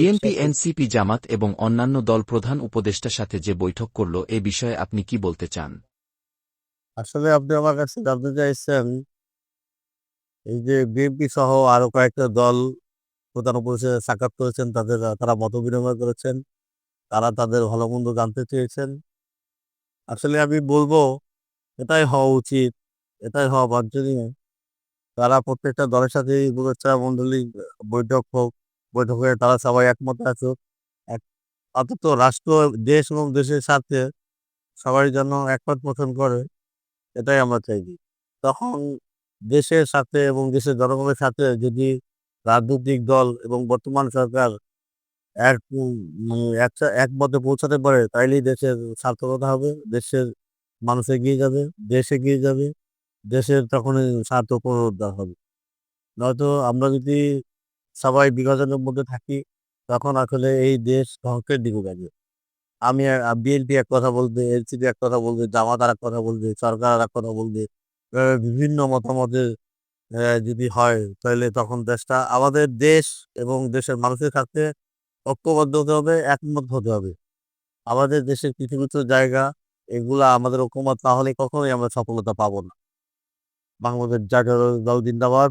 BNP NCP জামাত এবং অন্যান্য দল প্রধান উপদেষ্টার সাথে যে বৈঠক করল এ বিষয়ে আপনি কি বলতে চান? আসলে আপনি আমার কাছে জানতে চাইছেন এই যে বিএনপি সহ আরও কয়েকটা দল প্রধান উপদেষ্টা সাক্ষাৎ করেছেন তাদের তারা মত বিনিময় করেছেন তারা তাদের ভালো মন্দ জানতে চেয়েছেন। আসলে আমি বলব এটাই হওয়া উচিত এটাই হওয়া বাঞ্ছনীয়। তারা প্রত্যেকটা দলের সাথে উপদেষ্টা মন্ডলী বৈঠক হোক বৈঠক তারা সবাই একমত আসুক এক অন্তত রাষ্ট্র, দেশ এবং দেশের সাথে সবাই যেন একমত পোষণ করে, এটাই আমরা চাইছি তখন দেশের সাথে এবং দেশের জনগণের সাথে যদি রাজনৈতিক দল এবং বর্তমান সরকার এক একমতে পৌঁছাতে পারে, তাইলেই দেশের সার্থকতা হবে, দেশের মানুষ এগিয়ে যাবে, দেশ এগিয়ে যাবে, দেশের তখনই স্বার্থ পুনরুদ্ধার হবে। নয়তো আমরা যদি সবাই বিভাজনের মধ্যে থাকি, তখন আসলে এই দেশ ধ্বংসের দিকে যাবে আমি বিএনপি এক কথা বলবে এনসিপি এক কথা বলবে জামাত আর এক কথা বলবে সরকার আর এক কথা বলবে বিভিন্ন মতামতের যদি হয়, তাহলে তখন দেশটা, আমাদের দেশ এবং দেশের মানুষের সাথে ঐক্যবদ্ধ হতে হবে, একমত হতে হবে। আমাদের দেশের কিছু জায়গা, এগুলা আমাদের ঐক্যমত না হলে কখনোই আমরা সফলতা পাবো না। বাংলাদেশ জাতীয় দল জিন্দাবাদ।